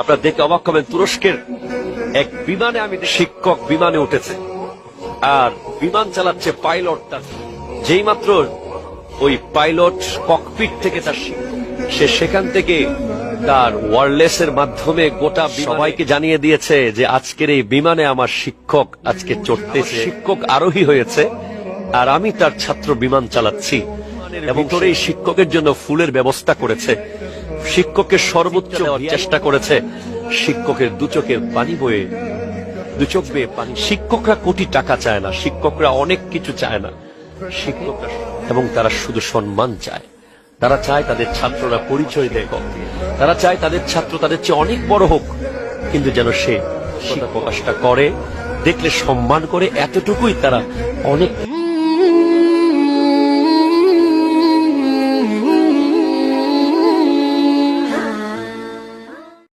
আপনারা দেখে অবাক হবেন তুরস্কের এক বিমানে আমি শিক্ষক বিমানে উঠেছে আর বিমান চালাচ্ছে পাইলট তার। যেই মাত্র ওই পাইলট ককপিট থেকে তার সে সেখান থেকে তার ওয়ারলেস এর মাধ্যমে গোটা সবাইকে জানিয়ে দিয়েছে যে আজকের এই বিমানে আমার শিক্ষক আজকে চড়তে শিক্ষক আরোহী হয়েছে আর আমি তার ছাত্র বিমান চালাচ্ছি। এবং তোর এই শিক্ষকের জন্য ফুলের ব্যবস্থা করেছে। শিক্ষকের সর্বোচ্চ চেষ্টা করেছে। শিক্ষকের দু চোখের পানি বয়ে দু চোখ বেয়ে পানি। শিক্ষকরা কোটি টাকা চায় না শিক্ষকরা অনেক কিছু চায় না। শিক্ষকরা এবং তারা শুধু সম্মান চায়। তারা চায় তাদের ছাত্ররা পরিচয় দেখ তারা চায় তাদের ছাত্র তাদের চেয়ে অনেক বড় হোক। কিন্তু যেন সে প্রকাশটা করে দেখলে সম্মান করে এতটুকুই তারা অনেক